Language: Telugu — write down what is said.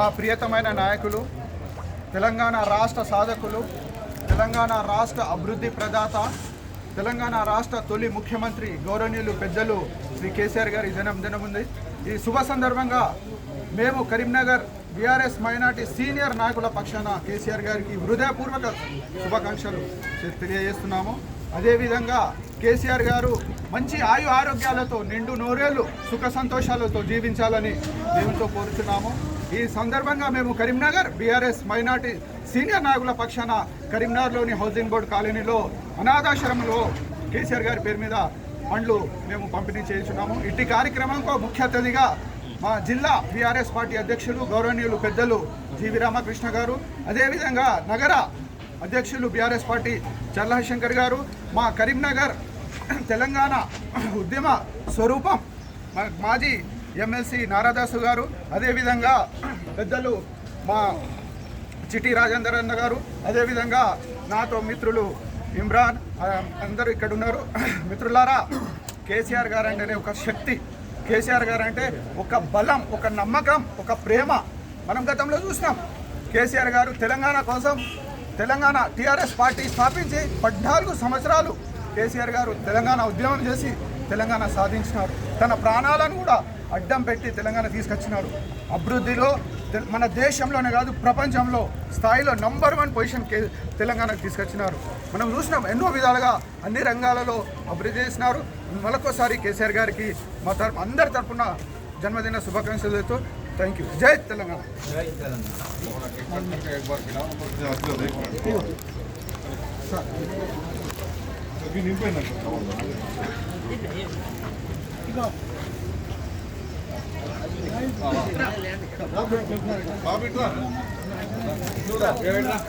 మా ప్రియతమైన నాయకులు తెలంగాణ రాష్ట్ర సాధకులు తెలంగాణ రాష్ట్ర అభివృద్ధి ప్రదాత తెలంగాణ రాష్ట్ర తొలి ముఖ్యమంత్రి గౌరవనీయులు పెద్దలు శ్రీ కేసీఆర్ గారి జన్మదినం ఉంది ఈ శుభ సందర్భంగా మేము కరీంనగర్ బీఆర్ఎస్ మైనార్టీ సీనియర్ నాయకుల పక్షాన కేసీఆర్ గారికి హృదయపూర్వక శుభాకాంక్షలు తెలియజేస్తున్నాము. అదేవిధంగా కేసీఆర్ గారు మంచి ఆయు ఆరోగ్యాలతో నిండు నూరేళ్ళు సుఖ సంతోషాలతో జీవించాలని దేవునితో కోరుచున్నాము. ఈ సందర్భంగా మేము కరీంనగర్ బీఆర్ఎస్ మైనార్టీ సీనియర్ నాయకుల పక్షాన కరీంనగర్లోని హౌసింగ్ బోర్డు కాలనీలో అనాథాశ్రమంలో కేసీఆర్ గారి పేరు మీద పండ్లు మేము పంపిణీ చేయించున్నాము. ఇట్టి కార్యక్రమంకు ముఖ్య అతిథిగా మా జిల్లా బీఆర్ఎస్ పార్టీ అధ్యక్షులు గౌరవనీయులు పెద్దలు జీవి రామకృష్ణ గారు అదేవిధంగా నగర అధ్యక్షులు బీఆర్ఎస్ పార్టీ చల్లశంకర్ గారు మా కరీంనగర్ తెలంగాణ ఉద్యమ స్వరూపం మా మాజీ ఎమ్మెల్సీ నారాదాసు గారు అదేవిధంగా పెద్దలు మా చిటి రాజేందర్ అన్న గారు అదేవిధంగా నాతో మిత్రులు ఇమ్రాన్ అందరూ ఇక్కడ ఉన్నారు. మిత్రులారా కేసీఆర్ గారు అంటేనే ఒక శక్తి. కేసీఆర్ గారు అంటే ఒక బలం ఒక నమ్మకం ఒక ప్రేమ. మనం గతంలో చూసినాం. కేసీఆర్ గారు తెలంగాణ కోసం తెలంగాణ టీఆర్ఎస్ పార్టీ స్థాపించి పద్నాలుగు సంవత్సరాలు కేసీఆర్ గారు తెలంగాణ ఉద్యమం చేసి తెలంగాణ సాధించినారు. తన ప్రాణాలను కూడా అడ్డం పెట్టి తెలంగాణ తీసుకొచ్చినారు. అభివృద్ధిలో మన దేశంలోనే కాదు ప్రపంచంలో స్థాయిలో నంబర్ వన్ పొజిషన్ కే తెలంగాణకు తీసుకొచ్చినారు. మనం చూసినాం ఎన్నో విధాలుగా అన్ని రంగాలలో అభివృద్ధి చేసినారు. మరొకసారి కేసీఆర్ గారికి మా తరపు అందరి తరపున జన్మదిన శుభాకాంక్షలతో థ్యాంక్ యూ జై తెలంగాణ. బాబు ఇట్లా